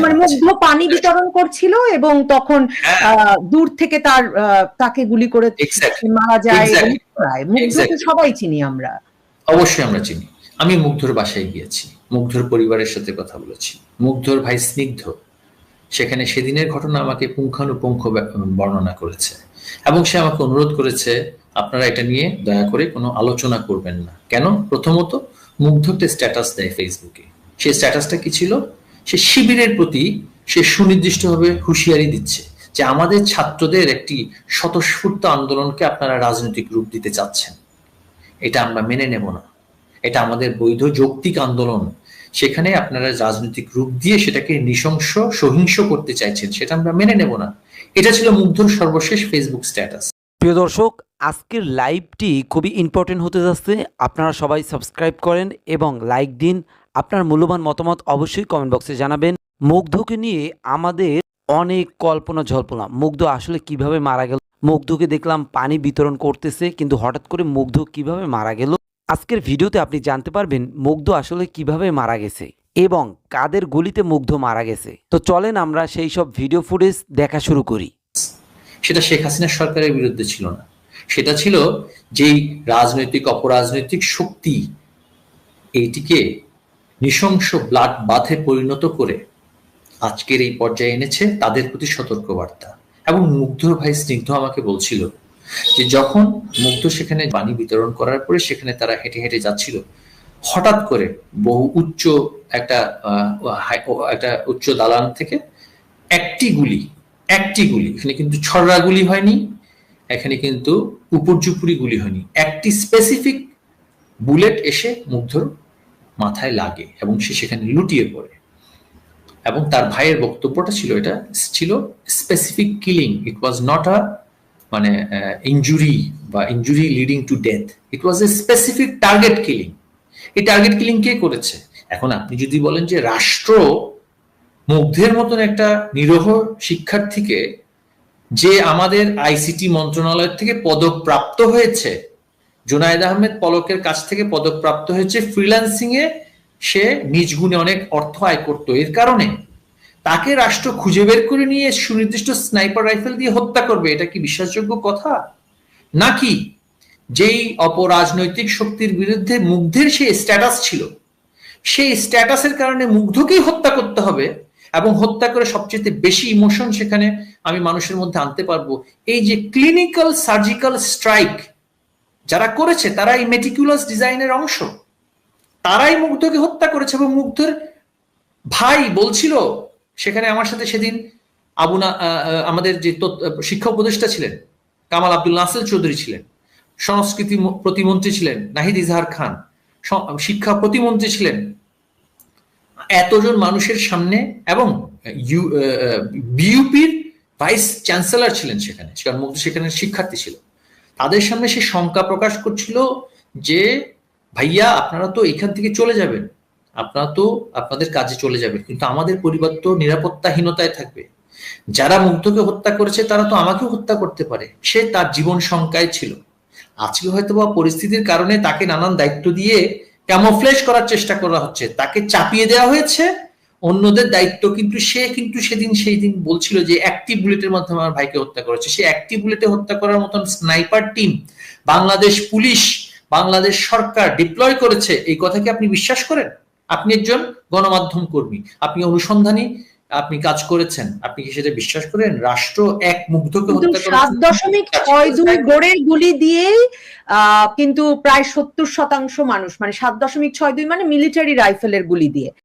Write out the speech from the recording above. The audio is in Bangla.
মানে মুগ্ধ পানি বিতরণ করছিল এবং তখন হ্যাঁ। দূর থেকে তার তাকে গুলি করে মারা যায় মুগ্ধকে সবাই চিনি আমরা। অবশ্যই আমরা চিনি। আমি মুগ্ধর বাসায় গিয়েছি। মুগ্ধর পরিবারের সাথে কথা বলেছি। মুগ্ধর ভাই স্নিগ্ধ। সেখানে সেদিনের ঘটনা আমাকে পুঙ্খানুপুঙ্খ বর্ণনা করেছে। এবং সে আমাকে অনুরোধ করেছে আপনারা এটা নিয়ে দয়া করে কোনো আলোচনা করবেন না। কেন? প্রথমত মুগ্ধ একটা স্ট্যাটাস দেয় ফেসবুকে সেই স্ট্যাটাসটা কি ছিল? সে শিবিরের প্রতি সে সুনির্দিষ্টভাবে হুঁশিয়ারি দিচ্ছে যে আমাদের ছাত্রদের একটি স্বতঃস্ফূর্ত আন্দোলনকে আপনারা রাজনৈতিক রূপ দিতে চাচ্ছেন। এটা আমরা মেনে নেব না। এটা আমাদের বৈধ যৌক্তিক আন্দোলন। সেখানে আপনারা রাজনৈতিক রূপ দিয়ে সেটাকে নৃশংস, সহিংস করতে চাইছেন, সেটা আমরা মেনে নেব না। এটা ছিল মুগ্ধর সর্বশেষ ফেসবুক স্ট্যাটাস প্রিয় দর্শক, আজকের লাইভটি খুবই ইম্পর্টেন্ট হতে যাচ্ছে। আপনারা সবাই সাবস্ক্রাইব করেন এবং লাইক দিন। আপনার মূল্যবান মতামত অবশ্যই কমেন্ট বক্সে জানাবেন। মুগ্ধকে নিয়ে আমাদের অনেক কল্পনা জল্পনা। মুগ্ধ আসলে কীভাবে মারা গেল? মুগ্ধকে দেখলাম পানি বিতরণ করতেছে, কিন্তু হঠাৎ করে মুগ্ধ কীভাবে মারা গেল? আজকের ভিডিওতে আপনি জানতে পারবেন মুগ্ধ আসলে কীভাবে মারা গেছে এবং কাদের গুলিতে মুগ্ধ মারা গেছে। তো চলেন আমরা সেই সব ভিডিও ফুটেজ দেখা শুরু করি। সেটা শেখ হাসিনা সরকারের বিরুদ্ধে ছিল না। সেটা ছিল যেই রাজনৈতিক, অপরাজনৈতিক শক্তি এইটিকে নৃশংস ব্লাড বাথে পরিণত করে আজকের এই পর্যায়ে এনেছে তাদের প্রতি সতর্কবার্তা। এবং মুগ্ধর ভাই স্নিগ্ধ আমাকে বলছিল যে যখন মুগ্ধ সেখানে বাণী বিতরণ করার পরে সেখানে তারা হেঁটে হেঁটে যাচ্ছিল, হঠাৎ করে বহু উচ্চ একটা একটা উচ্চ দালান থেকে একটি গুলি একটি গুলি, এখানে কিন্তু ছড়রা গুলি হয়নি, এখানে কিন্তু উপর্যুপুরি গুলি হয়নি, একটি স্পেসিফিক বুলেট এসে মুগ্ধর মাথায় লাগে এবং সে সেখানে লুটিয়ে পড়ে। এবং তার ভাইয়ের বক্তব্যটা ছিল এটা, ছিল specific killing it was not a মানে ইঞ্জুরি বা injury leading to death it was a specific target killing এই টার্গেট কিলিং কে করেছে? এখন আপনি যদি বলেন যে রাষ্ট্র মুগ্ধের মতন একটা নিরহ শিক্ষার্থীকে যে আমাদের আইসিটি মন্ত্রণালয় থেকে পদক প্রাপ্ত হয়েছে জুনায়দ আহমেদ পলকের কাছ থেকে পদক প্রাপ্ত হয়েছে। ফ্রিল্যান্সিং এ সে নিজ গুণে অনেক অর্থ আয় করত। এর কারণে তাকে রাষ্ট্র খুঁজে বের করে নিয়ে সুনির্দিষ্ট স্নাইপার রাইফেল দিয়ে হত্যা করবে। এটা কি বিশ্বাসযোগ্য কথা? নাকি যেই অপরাজনৈতিক শক্তির বিরুদ্ধে মুগ্ধের সেই স্ট্যাটাস ছিল, সেই স্ট্যাটাসের কারণে মুগ্ধকেই হত্যা করতে হবে এবং হত্যা করে সবচেয়ে বেশি ইমোশন সেখানে আমি মানুষের মধ্যে আনতে পারব। এই যে ক্লিনিক্যাল সার্জিক্যাল স্ট্রাইক যারা করেছে তারা এই মেটিকুলাস ডিজাইনের অংশ। তারাই মুগ্ধকে হত্যা করেছে এবং মুগ্ধের ভাই বলছিল, সেখানে আমার সাথে সেদিন আবুনা আমাদের যে শিক্ষা উপদেষ্টা ছিলেন, কামাল আব্দুল নাসের চৌধুরী ছিলেন, সংস্কৃতি প্রতিমন্ত্রী ছিলেন নাহিদ ইজহার খান শিক্ষা প্রতিমন্ত্রী ছিলেন। এতজন মানুষের সামনে এবং বিউপির ভাইস চ্যান্সেলর ছিলেন সেখানে মুগ্ধ সেখানে শিক্ষার্থী ছিল। তাদের সামনে সে শঙ্কা প্রকাশ করছিল যে, ভাইয়া, আপনারা তো এখান থেকে চলে যাবেন। আপনারা তো আপনাদের কাজে চলে যাবেন। কিন্তু আমাদের পরিবার তো নিরাপত্তাহীনতায় থাকবে। যারা মুগ্ধকে হত্যা করেছে, তারা তো আমাকেও হত্যা করতে পারে। সে তার জীবন শঙ্কায় ছিল। আজকে হয়তো বা পরিস্থিতির কারণে তাকে নানান দায়িত্ব দিয়ে ক্যামোফ্লেশ করার চেষ্টা করা হচ্ছে। তাকে চাপিয়ে দেওয়া হয়েছে। অন্যদের দায়িত্ব কিন্তু সে কিন্তু সেদিন সেই দিন বলছিল যে একটি বুলেটের মাধ্যমে আমার ভাইকে হত্যা করেছে। সে একটি বুলেটে হত্যা করার মতন sniper team Bangladesh police Bangladesh সরকার ডিপ্লয় করেছে। এই কথা কি আপনি বিশ্বাস করেন? আপনি একজন গণমাধ্যম কর্মী আপনি অনুসন্ধানী আপনি কাজ করেছেন। আপনি কি সেটা বিশ্বাস করেন? রাষ্ট্র এক মুগ্ধকে হত্যা সাত দশমিক ছয় দুই গোড়ের গুলি দিয়েই আহ, কিন্তু প্রায় সত্তর শতাংশ মানুষ মানে সাত দশমিক ছয় দুই মানে মিলিটারি রাইফেলের গুলি দিয়ে।